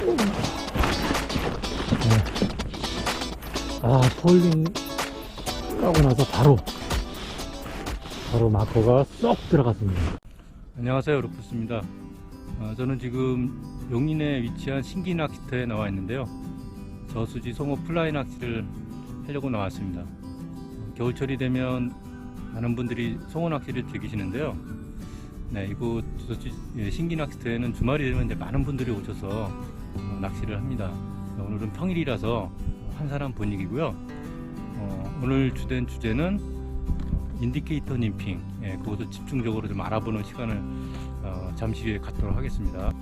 네. 아, 폴링 하고 나서 바로, 바로 마커가 쏙 들어갔습니다. 안녕하세요, 루프스입니다. 어, 저는 지금 용인에 위치한 신기 낚시터에 나와 있는데요. 저수지 송어 플라이 낚시를 하려고 나왔습니다. 어, 겨울철이 되면 많은 분들이 송어 낚시를 즐기시는데요. 네, 이곳 예, 신기 낚시터에는 주말이 되면 이제 많은 분들이 오셔서 어, 낚시를 합니다. 오늘은 평일이라서 한산한 분위기고요. 어, 오늘 주된 주제는 어, 인디케이터 님핑, 예, 그것을 집중적으로 좀 알아보는 시간을 어, 잠시 후에 갖도록 하겠습니다.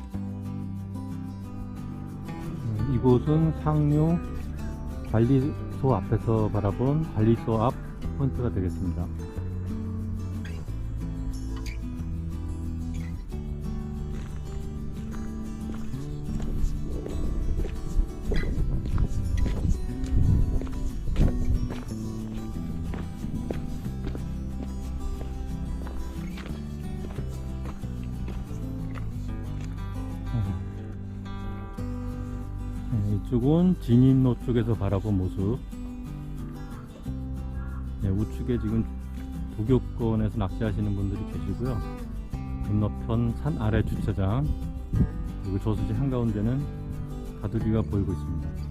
음, 이곳은 상류 관리소 앞에서 바라본 관리소 앞 포인트가 되겠습니다. 진입로 쪽에서 바라본 모습. 네, 우측에 지금 도교권에서 낚시하시는 분들이 계시고요. 건너편 산 아래 주차장 그리고 저수지 한가운데는 가두리가 보이고 있습니다.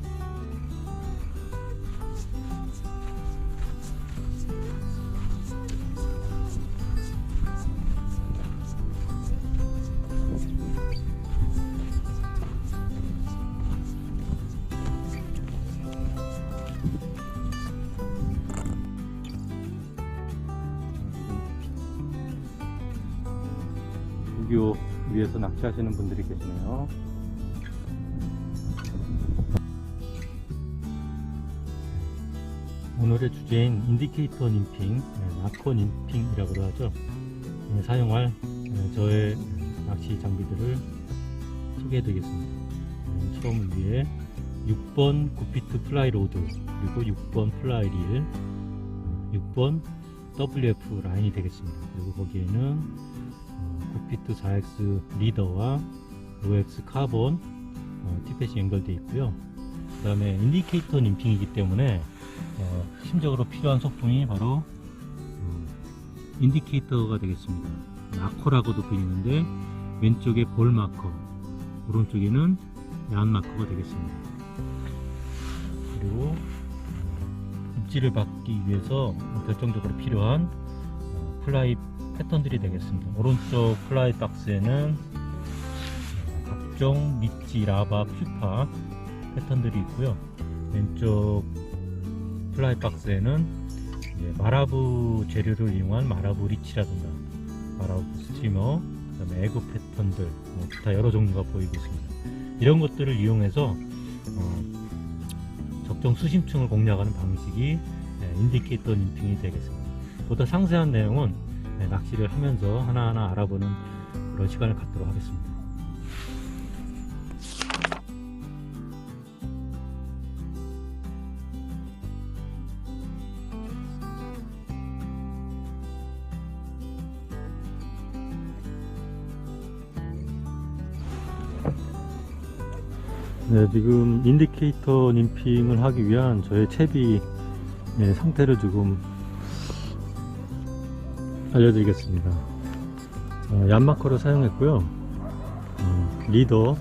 위에서 낚시하시는 분들이 계시네요. 오늘의 주제인 인디케이터 님핑, 네, 마커 님핑이라고도 하죠. 네, 사용할 네, 저의 낚시 장비들을 소개해 드리겠습니다. 네, 처음 위에 6번 9피트 플라이 로드, 그리고 6번 플라이 릴, 6번 WF 라인이 되겠습니다. 그리고 거기에는 9 피트 4X 리더와 OX 카본 어, 티펫이 연결되어 있고요. 그 다음에 인디케이터 님핑이기 때문에 어, 심적으로 필요한 소품이 바로 음, 인디케이터가 되겠습니다. 마커라고도 불리는데 왼쪽에 볼 마커, 오른쪽에는 야한 마커가 되겠습니다. 그리고 어, 입지를 받기 위해서 결정적으로 필요한 어, 플라이 패턴들이 되겠습니다. 오른쪽 플라이 박스에는 어, 각종 미찌, 라바, 퓨파 패턴들이 있고요. 왼쪽 플라이 박스에는 마라부 재료를 이용한 마라부 리치라든가 마라부 스트리머, 그 다음에 에그 패턴들, 뭐 기타 여러 종류가 보이고 있습니다. 이런 것들을 이용해서 어, 적정 수심층을 공략하는 방식이 네, 인디케이터 님핑이 되겠습니다. 보다 상세한 내용은 네, 낚시를 하면서 하나하나 알아보는 그런 시간을 갖도록 하겠습니다. 네, 지금 인디케이터 님핑을 하기 위한 저의 채비 네, 상태를 조금 알려드리겠습니다. 어, 얀마커를 사용했고요. 음, 리더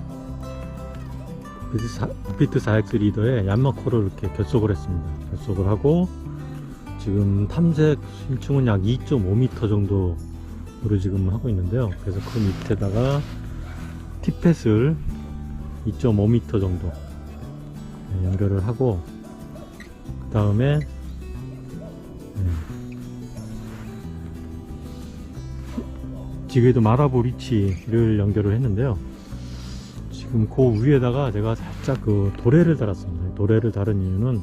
비트 4X 리더에 얀마커를 이렇게 결속을 했습니다. 결속을 하고 지금 탐색 심층은 약 2.5m 정도로 지금 하고 있는데요. 그래서 그 밑에다가 티펫을 2.5m 정도 네, 연결을 하고 그 다음에 지게도 마라보 리치를 연결을 했는데요. 지금 그 위에다가 제가 살짝 그 도래를 달았습니다. 도래를 달은 이유는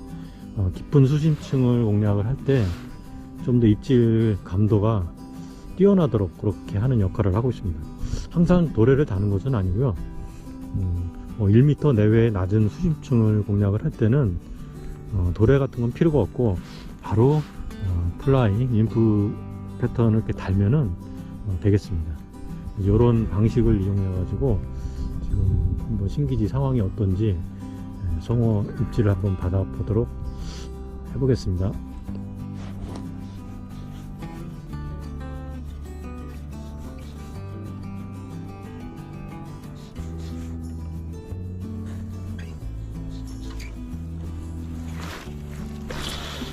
어, 깊은 수심층을 공략을 할 때 좀 더 입질 감도가 뛰어나도록 그렇게 하는 역할을 하고 있습니다. 항상 도래를 다는 것은 아니고요. 음, 뭐 1m 내외의 낮은 수심층을 공략을 할 때는 어, 도래 같은 건 필요가 없고 바로 어, 플라이, 인프 패턴을 이렇게 달면은 어, 되겠습니다. 이런 방식을 이용해 가지고 지금 뭐 신기지 상황이 어떤지 예, 송어 입질을 한번 받아 보도록 해보겠습니다.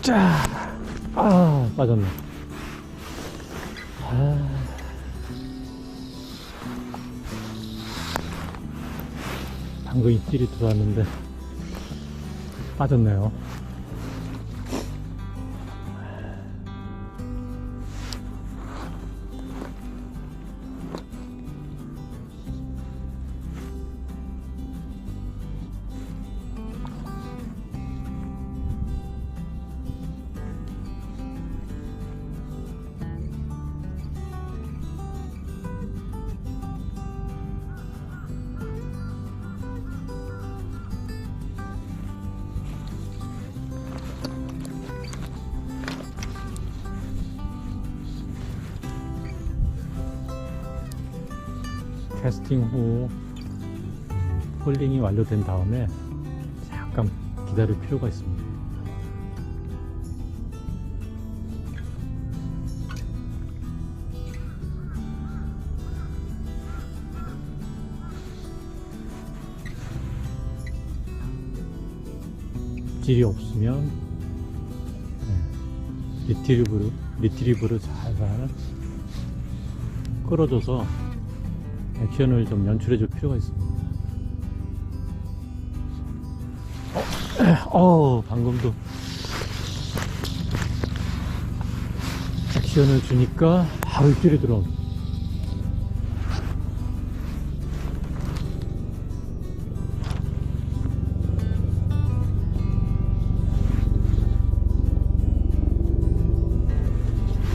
자, 아 빠졌네. 방금 입질이 들어왔는데 빠졌네요. 캐스팅 후 폴링이 완료된 다음에 잠깐 기다릴 필요가 있습니다. 질이 없으면 네, 리트리브를 리트리브를 잘잘 끌어줘서 액션을 좀 연출해 줄 필요가 있습니다. 어, 어 방금도 액션을 주니까 바로 입질이 들어온.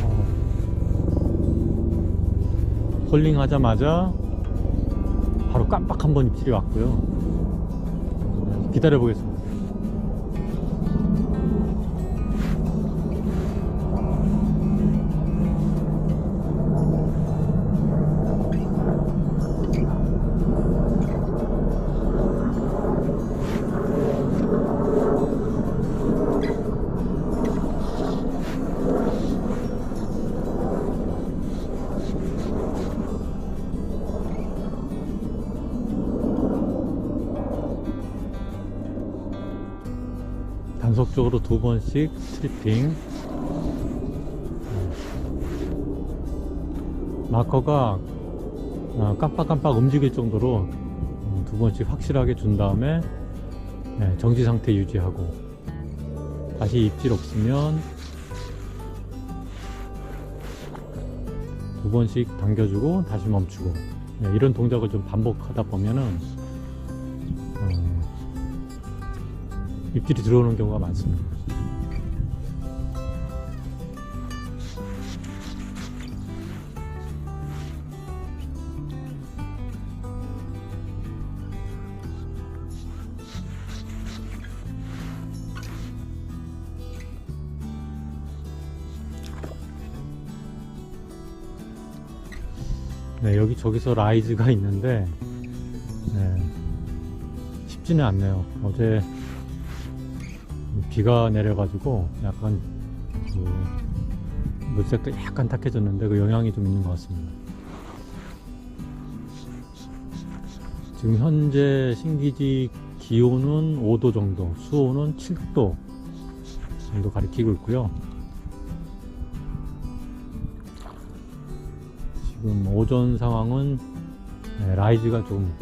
어. 홀링 하자마자 바로 깜빡 한번 입질이 왔고요. 기다려 보겠습니다. 단속적으로 두 번씩 스트리핑. 마커가 어, 깜빡깜빡 움직일 정도로 음, 두 번씩 확실하게 준 다음에 네, 정지 상태 유지하고. 다시 입질 없으면 두 번씩 당겨주고 다시 멈추고. 네, 이런 동작을 좀 반복하다 보면은 입질이 들어오는 경우가 많습니다. 네, 여기 저기서 라이즈가 있는데 네, 쉽지는 않네요. 어제 비가 내려가지고 약간 그 물색도 약간 탁해졌는데 그 영향이 좀 있는 것 같습니다. 지금 현재 신기지 기온은 5도 정도, 수온은 7도 정도 가리키고 있고요. 지금 오전 상황은 네, 라이즈가 좀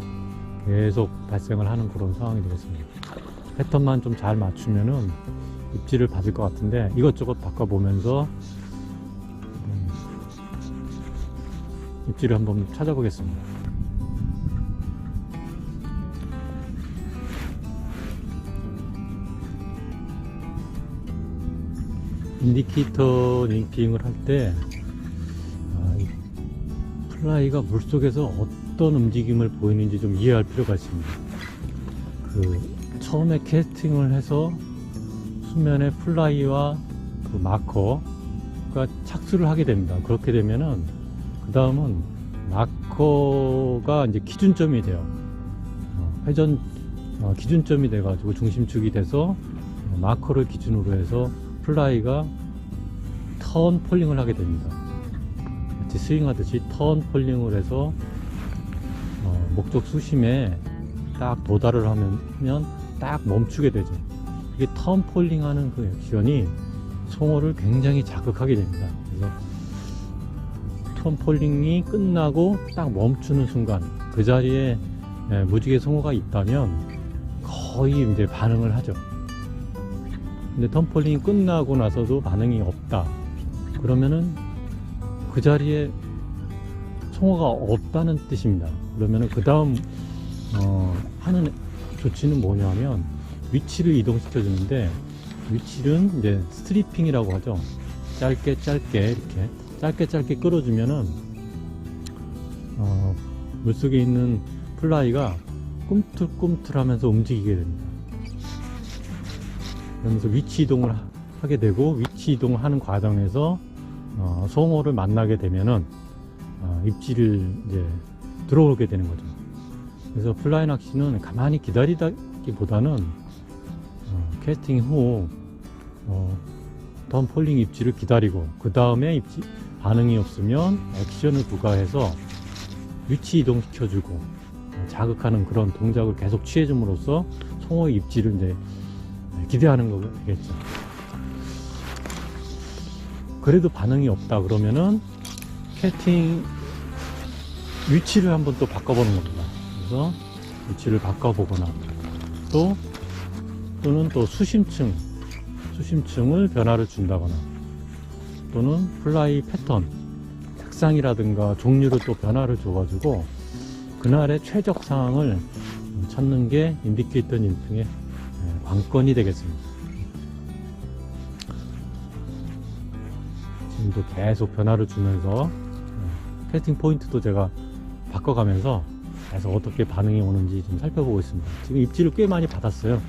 계속 발생을 하는 그런 상황이 되겠습니다. 패턴만 좀 잘 맞추면은 입질을 받을 것 같은데 이것저것 바꿔보면서 음, 입질을 한번 찾아보겠습니다. 인디케이터 링핑을 할때 아, 플라이가 물속에서 어떤 움직임을 보이는지 좀 이해할 필요가 있습니다. 그 처음에 캐스팅을 해서 수면에 플라이와 그 마커가 착수를 하게 됩니다. 그렇게 되면은 그 다음은 마커가 이제 기준점이 돼요. 어, 회전 어, 기준점이 돼 가지고 중심축이 돼서 어, 마커를 기준으로 해서 플라이가 턴 폴링을 하게 됩니다. 마치 스윙하듯이 턴 폴링을 해서 어, 목적 수심에 딱 도달을 하면 딱 멈추게 되죠. 이게 턴 폴링 하는 그 액션이 송어를 굉장히 자극하게 됩니다. 그래서 턴 폴링이 끝나고 딱 멈추는 순간 그 자리에 예, 무지개 송어가 있다면 거의 이제 반응을 하죠. 근데 턴 폴링이 끝나고 나서도 반응이 없다. 그러면은 그 자리에 송어가 없다는 뜻입니다. 그러면은 그 다음 어, 하는 조치는 뭐냐면 위치를 이동시켜 주는데 위치는 이제 스트리핑이라고 하죠. 짧게 짧게 이렇게 짧게 짧게 끌어주면은 어, 물속에 있는 플라이가 꿈틀꿈틀 하면서 움직이게 됩니다. 그러면서 위치 이동을 하- 하게 되고 위치 이동을 하는 과정에서 어, 송어를 만나게 되면은 어, 입질을 이제 들어오게 되는 거죠. 그래서 플라이 낚시는 가만히 기다리다기보다는 어, 캐스팅 후 어, 덤 폴링 입질을 기다리고 그 다음에 입질 반응이 없으면 액션을 부과해서 위치 이동시켜주고 어, 자극하는 그런 동작을 계속 취해줌으로써 송어의 입질을 이제 기대하는 거겠죠. 그래도 반응이 없다 그러면은 캐스팅 위치를 한번 또 바꿔보는 겁니다. 그래서 위치를 바꿔보거나 또 또는 또 수심층 수심층을 변화를 준다거나 또는 플라이 패턴 색상이라든가 종류를 또 변화를 줘가지고 그날의 최적 상황을 찾는 게 인디케이터 인핑의 예, 관건이 되겠습니다. 지금도 계속 변화를 주면서 예, 캐스팅 포인트도 제가 바꿔가면서 계속 어떻게 반응이 오는지 좀 살펴보고 있습니다. 지금 입질을 꽤 많이 받았어요.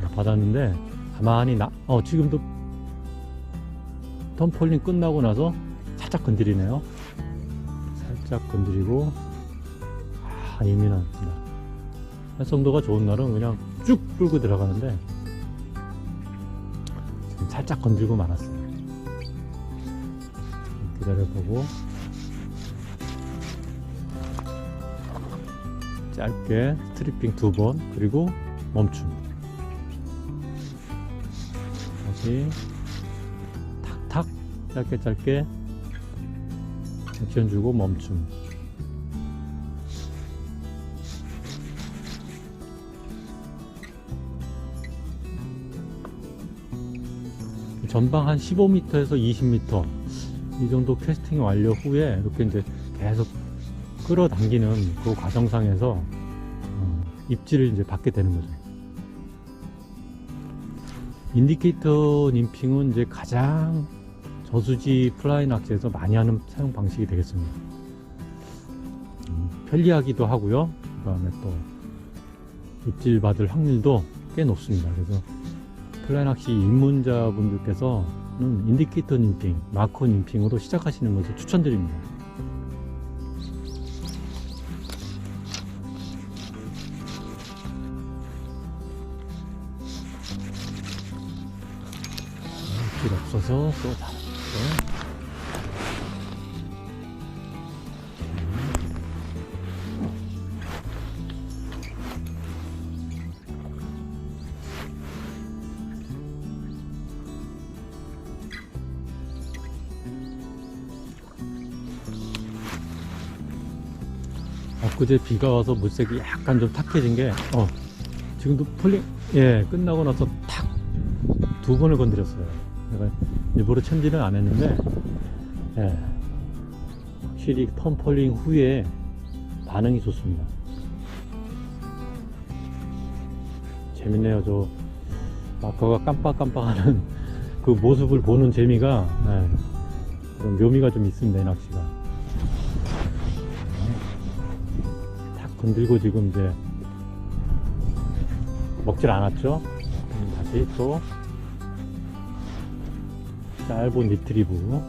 네, 받았는데 가만히 나, 어 지금도 턴폴링 끝나고 나서 살짝 건드리네요. 살짝 건드리고 아 예민합니다. 활성도가 좋은 날은 그냥 쭉 끌고 들어가는데 살짝 건들고 말았어요. 기다려보고 짧게 스트리핑 두 번 그리고 멈춤. 다시 탁탁 짧게 짧게 액션 주고 멈춤. 전방 한 15m에서 20m 이 정도 캐스팅 완료 후에 이렇게 이제 계속 끌어당기는 그 과정상에서 어, 입질을 이제 받게 되는 거죠. 인디케이터 님핑은 이제 가장 저수지 플라이 낚시에서 많이 하는 사용 방식이 되겠습니다. 음, 편리하기도 하고요. 그 다음에 또 입질 받을 확률도 꽤 높습니다. 그래서 플라이 낚시 입문자분들께서는 인디케이터 님핑, 마커 님핑으로 시작하시는 것을 추천드립니다. 길 없어서 또 닫았어. 엊그제 비가 와서 물색이 약간 좀 탁해진 게, 어, 지금도 폴링, 예, 끝나고 나서 탁 두 번을 건드렸어요. 내가 일부러 챔질은 안 했는데, 예, 확실히 턴 폴링 후에 반응이 좋습니다. 재밌네요. 저 마커가 깜빡깜빡하는 그 모습을 보는 재미가 예, 그런 묘미가 좀 있습니다. 이 낚시가. 탁 건들고 지금 이제 먹질 않았죠. 그럼 다시 또 짧은 리트리브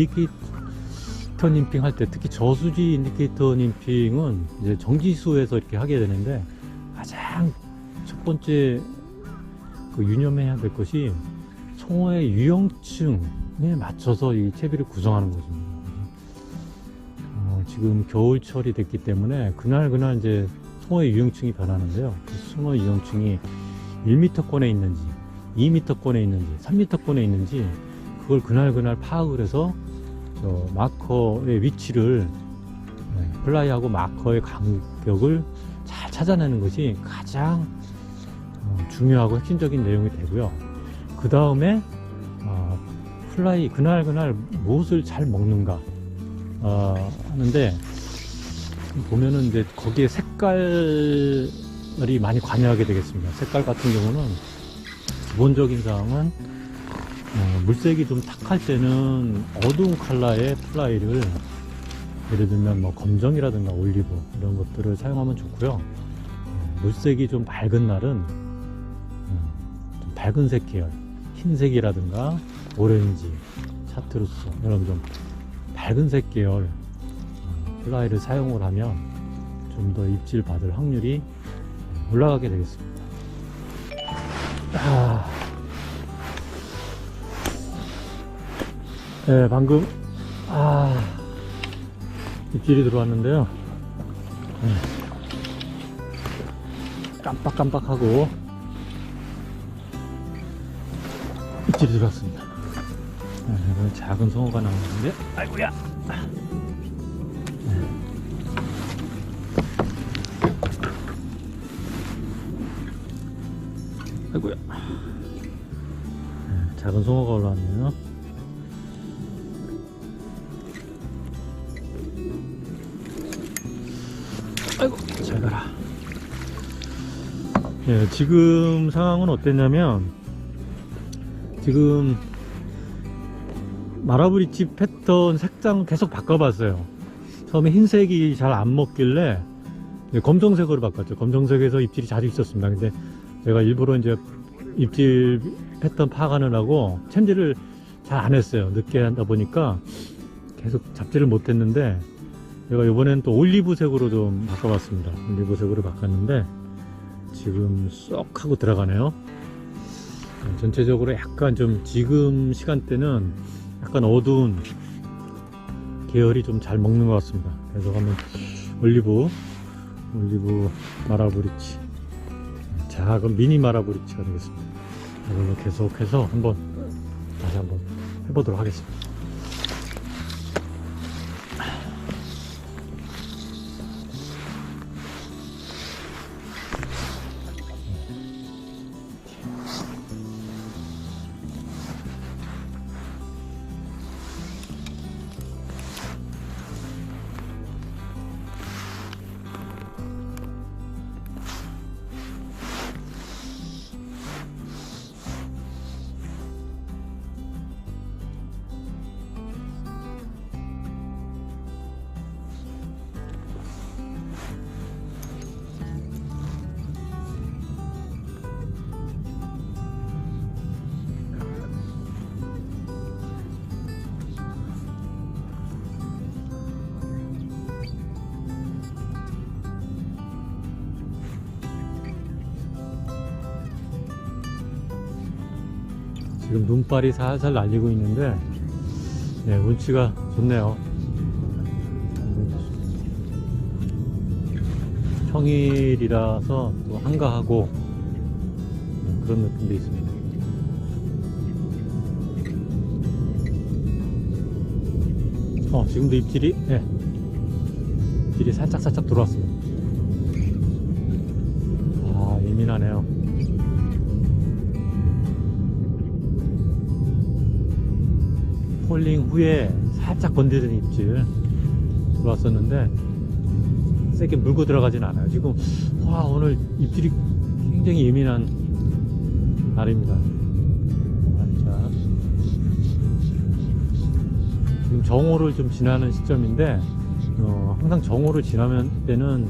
인디케이터 님핑 할 때 특히 저수지 인디케이터 님핑은 이제 정지수에서 이렇게 하게 되는데 가장 첫 번째 그 유념해야 될 것이 송어의 유형층에 맞춰서 이 채비를 구성하는 것입니다. 어, 지금 겨울철이 됐기 때문에 그날 그날 이제 송어의 유형층이 변하는데요. 그 송어 유형층이 1m권에 있는지, 2m권에 있는지, 3m권에 있는지 그걸 그날 그날 파악을 해서 저 마커의 위치를 네, 플라이하고 마커의 간격을 잘 찾아내는 것이 가장 어, 중요하고 핵심적인 내용이 되고요. 그 다음에 어, 플라이 그날 그날 무엇을 잘 먹는가 어, 하는데 보면은 이제 거기에 색깔이 많이 관여하게 되겠습니다. 색깔 같은 경우는 기본적인 사항은 어, 물색이 좀 탁할 때는 어두운 컬러의 플라이를 예를 들면 뭐 검정이라든가 올리브 이런 것들을 사용하면 좋고요. 어, 물색이 좀 밝은 날은 음, 좀 밝은 색 계열, 흰색이라든가 오렌지, 차트루스 이런 좀 밝은 색 계열 어, 플라이를 사용을 하면 좀 더 입질 받을 확률이 올라가게 되겠습니다. 아. 네, 방금 아 입질이 들어왔는데요. 네. 깜빡깜빡하고 입질이 들어왔습니다. 네, 작은 송어가 나오는데, 아이고야. 네. 아이고야. 네, 작은 송어가 올라왔네요. 아이고. 잘 가라. 예, 지금 상황은 어땠냐면 지금 마라브리치 패턴 색상 계속 바꿔봤어요. 처음에 흰색이 잘 안 먹길래 검정색으로 바꿨죠. 검정색에서 입질이 자주 있었습니다. 근데 제가 일부러 이제 입질 패턴 파악하느라고 챔질을 잘 안 했어요. 늦게 한다 보니까 계속 잡지를 못했는데 제가 이번엔 또 올리브색으로 좀 바꿔봤습니다. 올리브색으로 바꿨는데 지금 쏙 하고 들어가네요. 네, 전체적으로 약간 좀 지금 시간대는 약간 어두운 계열이 좀 잘 먹는 것 같습니다. 그래서 한번 올리브 올리브 마라브리치 작은 미니 마라브리치가 되겠습니다. 이걸로 계속해서 한번 다시 한번 해보도록 하겠습니다. 지금 눈발이 살살 날리고 있는데 네, 운치가 좋네요. 평일이라서 또 한가하고 그런 느낌도 있습니다. 어, 지금도 입질이, 네. 입질이 살짝살짝 들어왔습니다. 후에 살짝 건드리는 입질 들어왔었는데 세게 물고 들어가진 않아요. 지금 와 오늘 입질이 굉장히 예민한 날입니다. 자, 지금 정오를 좀 지나는 시점인데 어, 항상 정오를 지나면 때는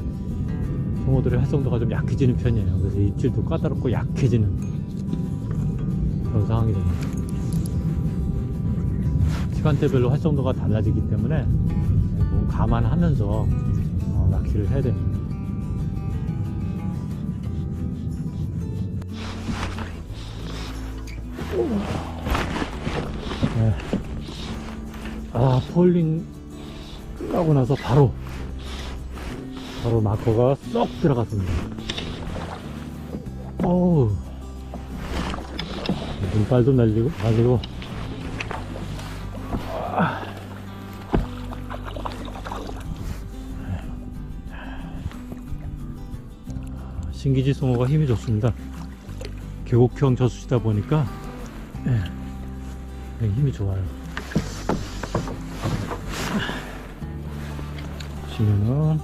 정오들의 활성도가 좀 약해지는 편이에요. 그래서 입질도 까다롭고 약해지는 그런 상황이 됩니다. 시간대별로 활성도가 달라지기 때문에 그건 감안하면서 어, 낚시를 해야 됩니다. 네. 아, 폴링 끝나고 나서 바로 바로 마커가 쏙 들어갔습니다. 어우, 눈발도 날리고, 날리고. 아. 신기지 송어가 힘이 좋습니다. 계곡형 저수지다 보니까 예, 네, 힘이 좋아요. 보시면은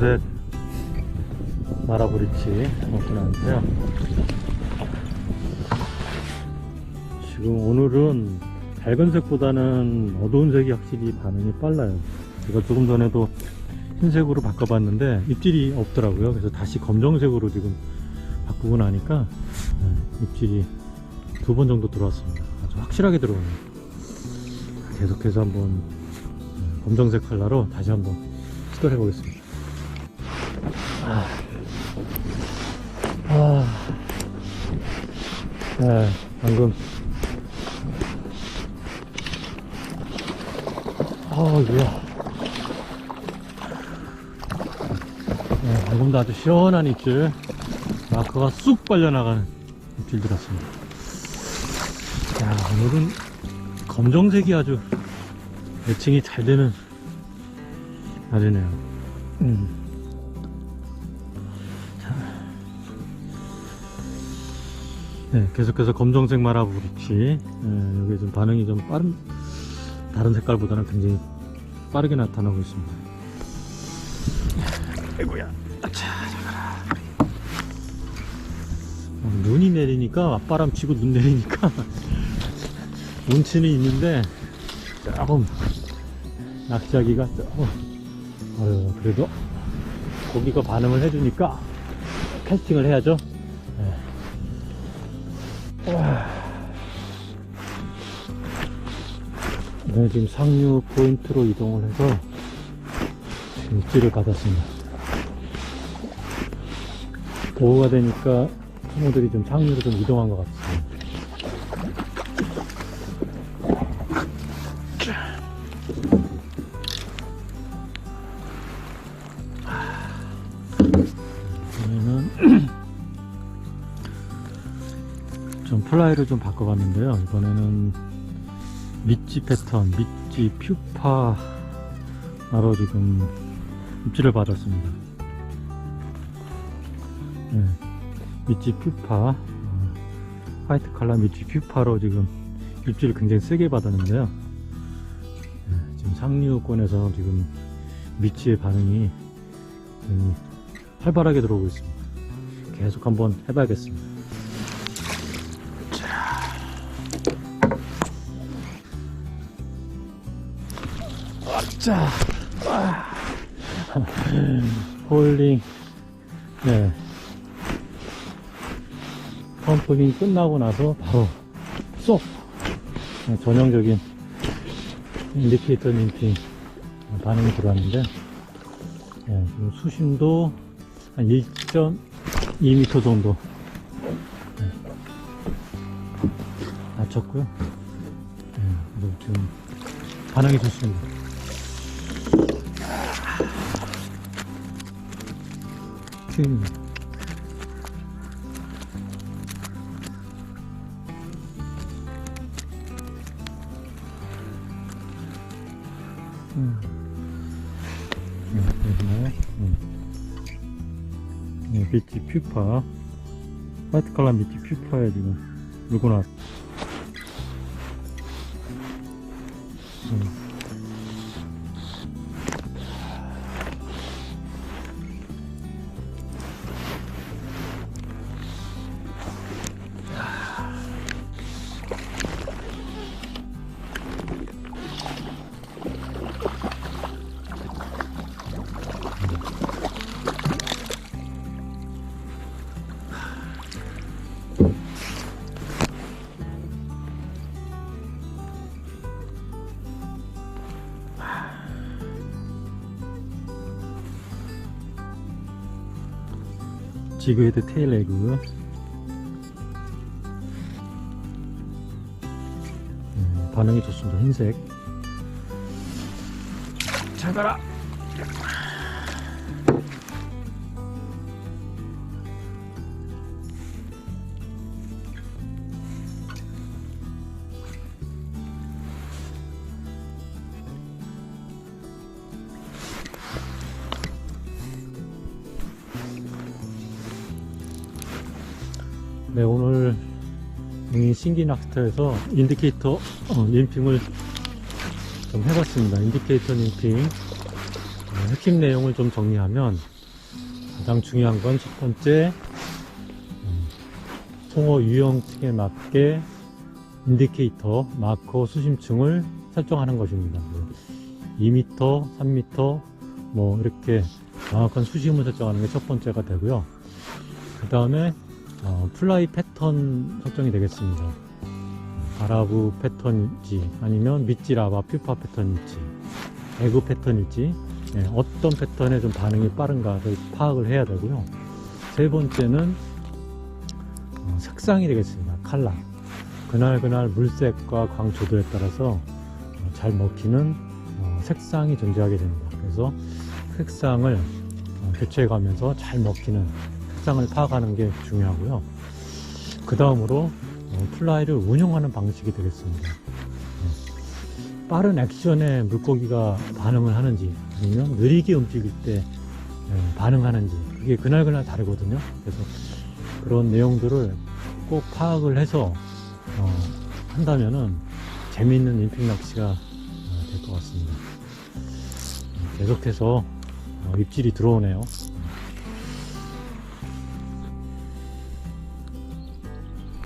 검정색 마라브리치 먹고 나왔는데요. 지금 오늘은 밝은 색보다는 어두운 색이 확실히 반응이 빨라요. 제가 조금 전에도 흰색으로 바꿔봤는데 입질이 없더라고요. 그래서 다시 검정색으로 지금 바꾸고 나니까 네, 입질이 두 번 정도 들어왔습니다. 아주 확실하게 들어오네요. 계속해서 한번 음, 검정색 컬러로 다시 한번 시도를 해보겠습니다. 아, 아, 네, 방금 아, 이야. 네, 방금도 아주 시원한 입질. 마크가 쑥 빨려나가는 입질 들었습니다. 야, 오늘은 검정색이 아주 매칭이 잘 되는 날이네요. 음. 네, 계속해서 검정색 마라부리치. 네, 여기 좀 반응이 좀 빠른, 다른 색깔보다는 굉장히 빠르게 나타나고 있습니다. 아이고야. 아차. 어, 눈이 내리니까 맞바람 치고 눈 내리니까 운치는 있는데 조금 낚시하기가 조금 어휴, 그래도 고기가 반응을 해주니까 캐스팅을 해야죠. 네. 지금 상류 포인트로 이동을 해서 입질을 받았습니다. 오후가 되니까 친구들이 좀 상류로 좀 이동한 것 같습니다. 이번에는 좀 플라이를 좀 바꿔봤는데요. 이번에는 미찌 패턴, 미찌 퓨파로 지금 입질을 받았습니다. 네, 미찌 퓨파, 어, 화이트 칼라 미찌 퓨파로 지금 입질을 굉장히 세게 받았는데요. 네, 지금 상류권에서 지금 미찌의 반응이 음, 활발하게 들어오고 있습니다. 계속 한번 해봐야겠습니다. 자, 아. 홀링, 네. 펌프링 끝나고 나서 바로 쏙! 네, 전형적인 인디케이터 님핑 반응이 들어왔는데, 네, 수심도 한 1.2m 정도 네, 낮췄고요. 네, 지금 반응이 좋습니다. 음. 음. 네, 음. 네, 비치 퓨파 화이트 칼라 비치 퓨파에 지금 물고 나왔 음. 지그헤드 테일 에그. 음, 반응이 좋습니다. 흰색. 잘 가라 네 오늘 이 신기 낚시터에서 인디케이터 어, 림핑을 좀 해봤습니다. 인디케이터 림핑. 어, 핵심 내용을 좀 정리하면 가장 중요한 건 첫 번째 음, 송어 유형층에 맞게 인디케이터 마커 수심층을 설정하는 것입니다. 2m, 3m 뭐 이렇게 정확한 수심을 설정하는 게 첫 번째가 되고요. 그 다음에 어, 플라이 패턴 설정이 되겠습니다. 바라브 패턴일지 아니면 밑지라바 퓨파 패턴일지 에그 패턴일지 예, 어떤 패턴에 좀 반응이 빠른가를 파악을 해야 되고요. 세 번째는 어, 색상이 되겠습니다. 칼라 그날 그날 물색과 광초도에 따라서 어, 잘 먹히는 어, 색상이 존재하게 됩니다. 그래서 색상을 어, 교체해 가면서 잘 먹히는 색상을 파악하는 게 중요하고요. 그 다음으로 어, 플라이를 운용하는 방식이 되겠습니다. 어, 빠른 액션에 물고기가 반응을 하는지 아니면 느리게 움직일 때 예, 반응하는지 그게 그날그날 다르거든요. 그래서 그런 내용들을 꼭 파악을 해서 어, 한다면은 재미있는 인핑 낚시가 될 것 같습니다. 계속해서 어, 입질이 들어오네요.